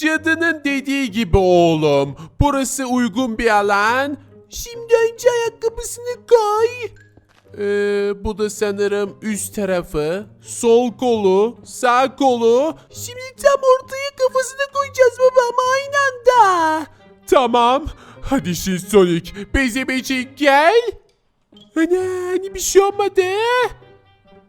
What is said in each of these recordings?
Cadının dediği gibi oğlum. Burası uygun bir alan. Şimdi önce ayakkabısını koy. Ee, bu da sanırım üst tarafı. Sol kolu, sağ kolu. Şimdi tam ortaya kafasını koyacağız babam aynı anda. Tamam. Hadi şimdi Sonic. Bezemecik gel. Ana hani bir şey olmadı.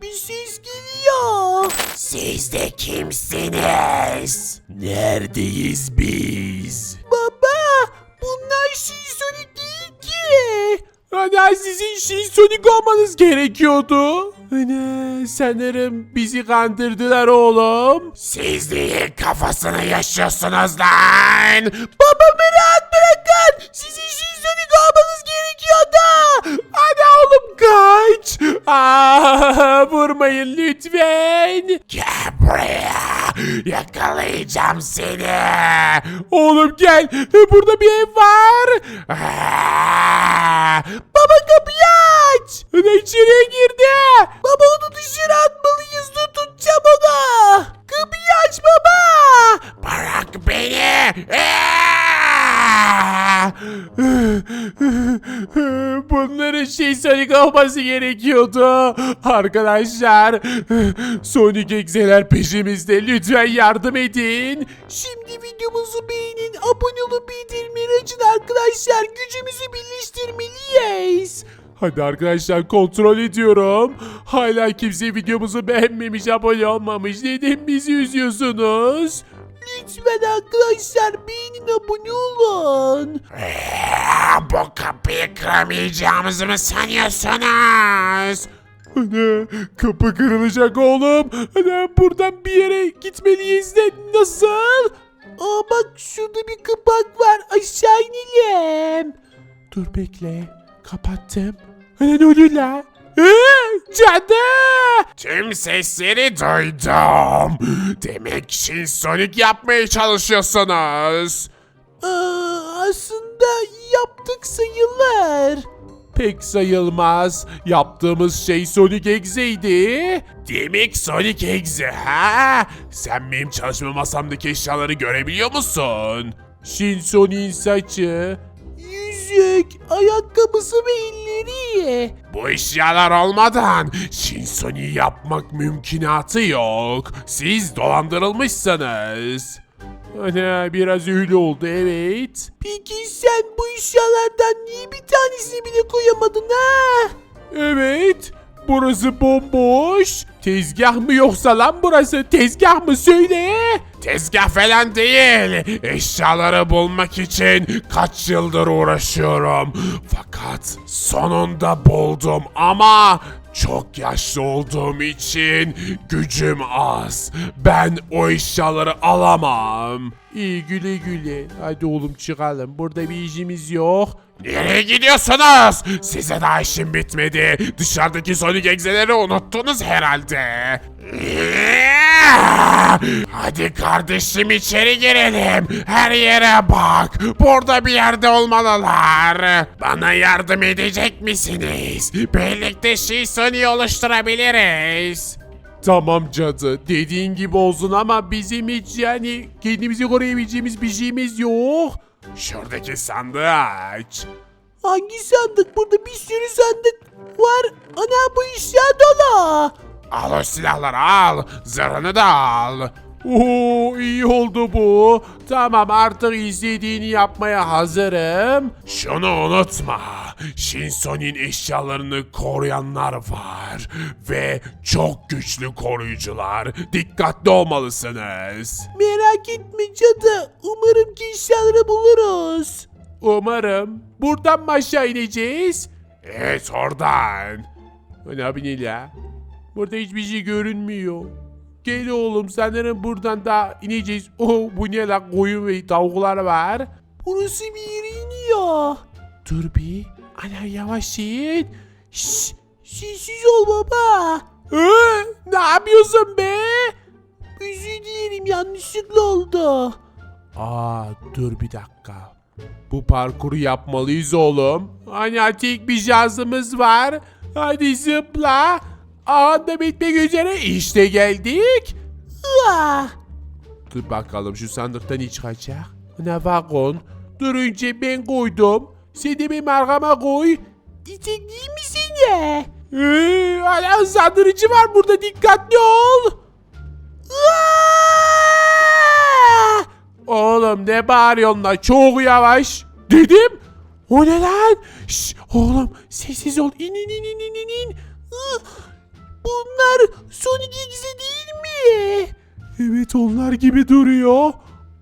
Bir ses geliyor. Siz de kimsiniz? Neredeyiz biz? Baba bunlar Sonic değil ki. Ana sizin Sonic olmanız gerekiyordu. Ana sanırım bizi kandırdılar oğlum. Siz neyin kafasını yaşıyorsunuz lan? Babamı rahat bırakın. Sizin Sonic olmanız gerekiyordu. Hadi oğlum kaç. Aa, vurmayın lütfen. Gel. Yakalayacağım seni. Oğlum gel. Burada bir ev var. Aa! Baba kapıyı aç. İçeriye girdi. Olması gerekiyordu. Arkadaşlar Sonic Exe'ler peşimizde. Lütfen yardım edin. Şimdi videomuzu beğenin. Abone olup bildirimleri açın arkadaşlar. Gücümüzü birleştirmeliyiz. Hadi arkadaşlar kontrol ediyorum. Hala kimse videomuzu beğenmemiş, abone olmamış. Neden bizi üzüyorsunuz? Lütfen arkadaşlar beğenin abone olun. Bu kapıyı kıramayacağımızı mı sanıyorsunuz? Ana kapı kırılacak oğlum. Ana buradan bir yere gitmeliyiz de nasıl? Aa bak şurada bir kapak var aşağı inelim. Dur bekle kapattım. Ana ne oluyor la? Cadı! Tüm sesleri duydum. Demek Shin Sonic yapmaya çalışıyorsunuz. Aa, aslında yaptık sayılır. Pek sayılmaz. Yaptığımız şey Sonic Exe'ydi. Demek Sonic Exe ha? Sen benim çalışma masamdaki eşyaları görebiliyor musun? Shin Sonic'in saçı, yüzük, ayakkabısı ve elleri. Bu eşyalar olmadan Shin Sonic'i yapmak mümkünatı yok. Siz dolandırılmışsınız. Ana biraz öyle oldu evet. Peki sen bu eşyalardan niye bir tanesini bile koyamadın ha? Evet. Burası bomboş. Tezgah mı yoksa lan burası? Tezgah mı söyle? Tezgah falan değil. Eşyaları bulmak için kaç yıldır uğraşıyorum. Fakat sonunda buldum ama çok yaşlı olduğum için gücüm az. Ben o eşyaları alamam. İyi güle güle. Hadi oğlum çıkalım. Burada bir işimiz yok. Nereye gidiyorsunuz? Size daha işim bitmedi. Dışarıdaki Sonic egzeleri unuttunuz herhalde. Hadi kardeşim içeri girelim. Her yere bak. Burada bir yerde olmalılar. Bana yardım edecek misiniz? Birlikte şey Sonic oluşturabiliriz. Tamam cadı. Dediğin gibi olsun ama bizim hiç yani kendimizi koruyabileceğimiz bir şeyimiz yok. Şuradaki sandığı aç. Hangi sandık? Burada bir sürü sandık var. Ana bu eşya dolu. Al o silahları al. Zırhını da al. Oo iyi oldu bu. Tamam artık istediğini yapmaya hazırım. Şunu unutma. Shinsonin eşyalarını koruyanlar var. Ve çok güçlü koruyucular. Dikkatli olmalısınız. Merak etme cadı. Umarım ki eşyaları buluruz. Umarım. Buradan mı aşağı ineceğiz? Evet oradan. Ne yapayım ya? Burada hiçbir şey görünmüyor. Gel oğlum sanırım buradan da ineceğiz. Oh bu ne lan koyun ve tavuklar var. Burası bir yere iniyor. Dur bir. Ana yavaş in. Şşş. Sessiz ol baba. Ee, ne yapıyorsun be? Özür dilerim yanlışlıkla oldu. Aa dur bir dakika. Bu parkuru yapmalıyız oğlum. Hani tek bir şansımız var. Hadi zıpla. Anda bitmek üzere. İşte geldik. Ah. Dur bakalım şu sandıktan ne çıkacak? Ne vagon? Dur önce ben koydum. Sen de benim arkama koy. Diyecek misin ya? Ee, hala saldırıcı var burada dikkatli ol. Aa! Oğlum ne bağırıyorsun lan çok yavaş. Dedim. O ne lan? Şş, oğlum sessiz ol. İn in in in in in Bunlar Sonic X'e değil mi? Evet onlar gibi duruyor.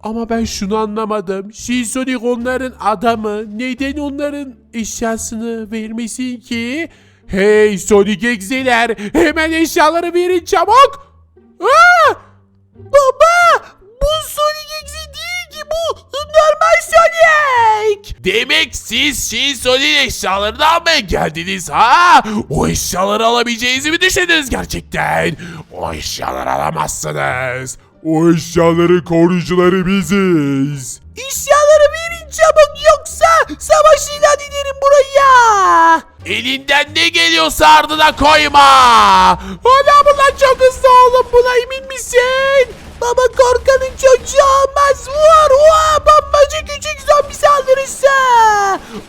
Ama ben şunu anlamadım. Shin Sonic onların adamı. Neden onların eşyasını vermesin ki? Hey Sonic X'ler hemen eşyaları verin çabuk. Aa! Baba Demek siz Shin Sonic'in eşyalarını almaya geldiniz ha? O eşyaları alabileceğinizi mi düşündünüz gerçekten? O eşyaları alamazsınız. O eşyaların koruyucuları biziz. Eşyaları verin çabuk yoksa savaş ilan ederim buraya. Elinden ne geliyorsa ardına koyma. Ana bunlar çok hızlı oğlum buna emin misin? Baba korkanın çocuğu olmaz. Vur vur bombacı küçük zombi saldırısı.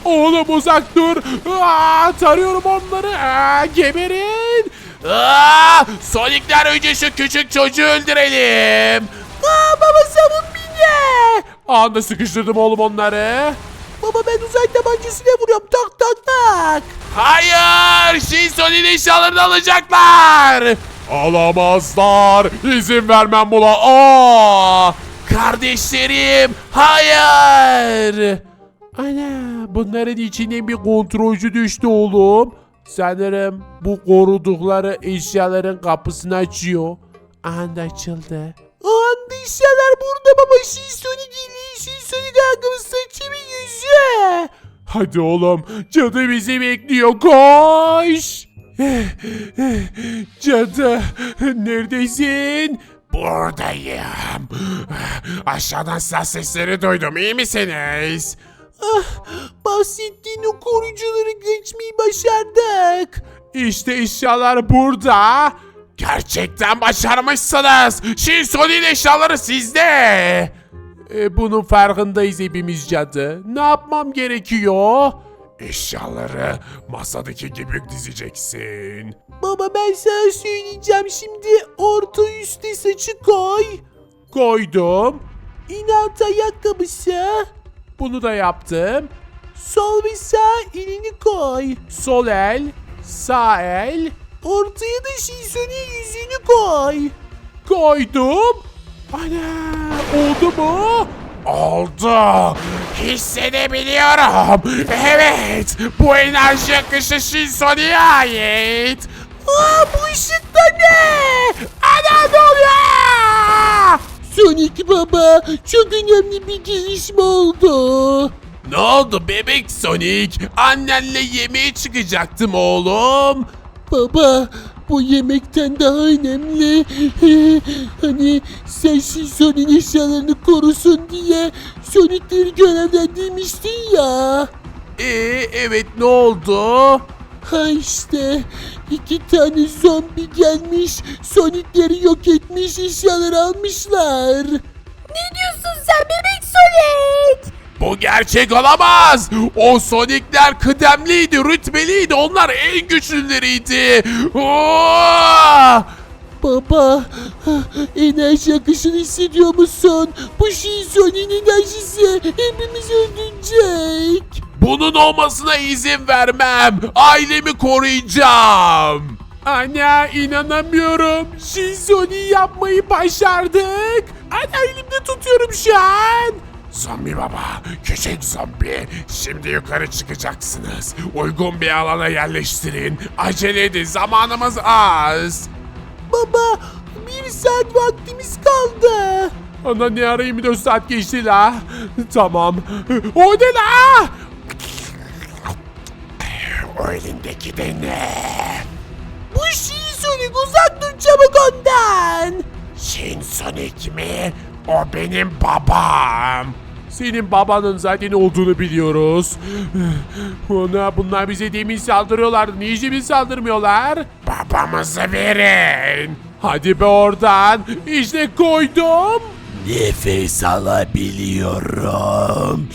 Oğlum uzak dur. Aa, tarıyorum onları. Aa, geberin. Aa, Sonic'ler önce şu küçük çocuğu öldürelim. Aa, baba savun beni. Anda sıkıştırdım oğlum onları. Baba ben uzay tabancasıyla vuruyorum tak tak tak. Hayır! Shin Sonic'in eşyalarını alacaklar. Alamazlar. İzin vermem buna. Aa! Kardeşlerim, hayır! Ana bunların içinden bir kontrolcü düştü oğlum. Sanırım bu korudukları eşyaların kapısını açıyor. Anda açıldı. Anda eşyalar burada baba. Shinsoni geliyor. Shinsoni ayakkabısı saçı ve yüzü. Hadi oğlum. Cadı bizi bekliyor. Koş. Cadı neredesin? Buradayım. Aşağıdan silah sesleri duydum. İyi misiniz? Ah, bahsettiğin o koruyucuları geçmeyi başardık. İşte eşyalar burada. Gerçekten başarmışsınız. Shin Sonic'in eşyaları sizde. E, bunun farkındayız hepimiz cadı. Ne yapmam gerekiyor? Eşyaları masadaki gibi dizeceksin. Baba ben sana söyleyeceğim şimdi orta üstte saçı koy. Koydum. İnat ayakkabısı. Bunu da yaptım. Sol ve sağ elini koy. Sol el, sağ el. Ortaya da Shinsoni'ye yüzünü koy. Koydum. Ana oldu mu? Oldu. Hissedebiliyorum. Evet. Bu enerji akışı Shin Sonic'e ait. Aa bu ışık da ne? Ana ne oluyor? Sonic baba çok önemli bir gelişme oldu. Ne oldu bebek Sonic? Annenle yemeğe çıkacaktım oğlum. Baba bu yemekten daha önemli. hani sen şu Sonic'in eşyalarını korusun diye Sonic'leri görevlendirmiştin ya. Ee, evet ne oldu? Ha işte iki tane zombi gelmiş Sonic'leri yok etmiş eşyaları almışlar. Ne diyorsun sen bebek Sonic? Bu gerçek olamaz. O Sonic'ler kıdemliydi, rütbeliydi. Onlar en güçlüleriydi. Oo! Baba enerji akışını hissediyor musun? Bu Sonic'in enerjisi hepimizi öldürecek. Bunun olmasına izin vermem. Ailemi koruyacağım. Ana inanamıyorum. Shinzoni yapmayı başardık. Ana elimde tutuyorum şu an. Zombi baba, küçük zombi. Şimdi yukarı çıkacaksınız. Uygun bir alana yerleştirin. Acele edin, zamanımız az. Baba bir saat vaktimiz kaldı. Ana ne ara 24 saat geçti la. Tamam. O ne la? O elindeki de ne? Bu Shinzoni uzak dur çabuk ondan. Shin Sonic mi? O benim babam. Senin babanın zaten olduğunu biliyoruz. Ona bunlar bize demin saldırıyorlardı. Niye şimdi saldırmıyorlar? Babamızı verin. Hadi be oradan. İşte koydum. Nefes alabiliyorum.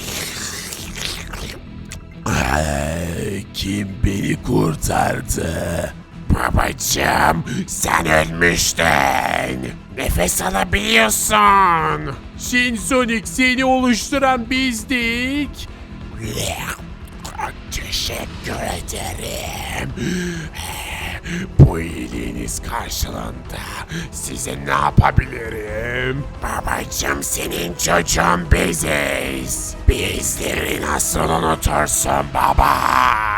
Kim beni kurtardı? Babacığım sen ölmüştün. Nefes alabiliyorsun. Shin Sonic seni oluşturan bizdik. Teşekkür ederim. Bu iyiliğiniz karşılığında size ne yapabilirim? Babacım senin çocuğun biziz. Bizleri nasıl unutursun baba?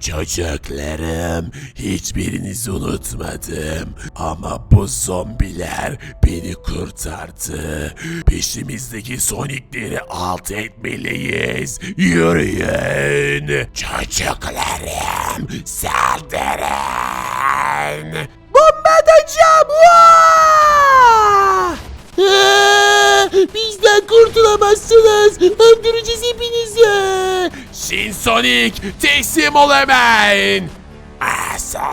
Çocuklarım, hiçbirinizi unutmadım. Ama bu zombiler beni kurtardı. Peşimizdeki Sonic'leri alt etmeliyiz. Yürüyün. Çocuklarım, saldırın. Bomba atacağım. Bizden kurtulamazsınız. Öldüreceğiz hepinizi. Shin Sonic teslim ol hemen. Asa.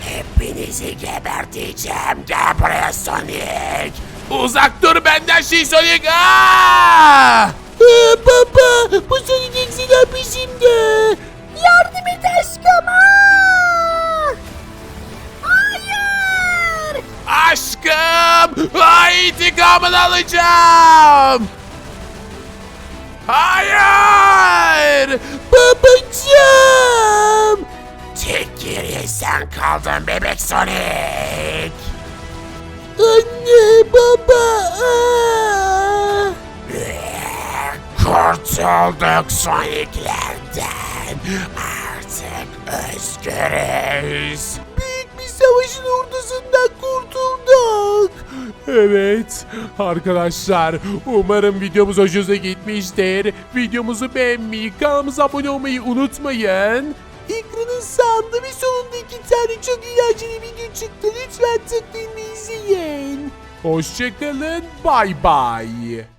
Hepinizi geberteceğim. Gel buraya Sonic. Uzak dur benden Shin Sonic. Aa! baba bu Sonic eksiler peşimde. Yardım et aşkım. Aa! Hayır. Aşkım! Ay intikamını alacağım! Hayır! Babacığım! Tek geriye sen kaldın bebek Sonic! Anne, baba! Kurtulduk Sonic'lerden. Artık özgürüz. Büyük bir savaşın ortasından kurtulduk. Evet arkadaşlar umarım videomuz hoşunuza gitmiştir. Videomuzu beğenmeyi, kanalımıza abone olmayı unutmayın. Ekranın sağında ve solunda iki tane çok eğlenceli video çıktı. Lütfen tıklayın ve izleyin. Hoşçakalın. Bay bay.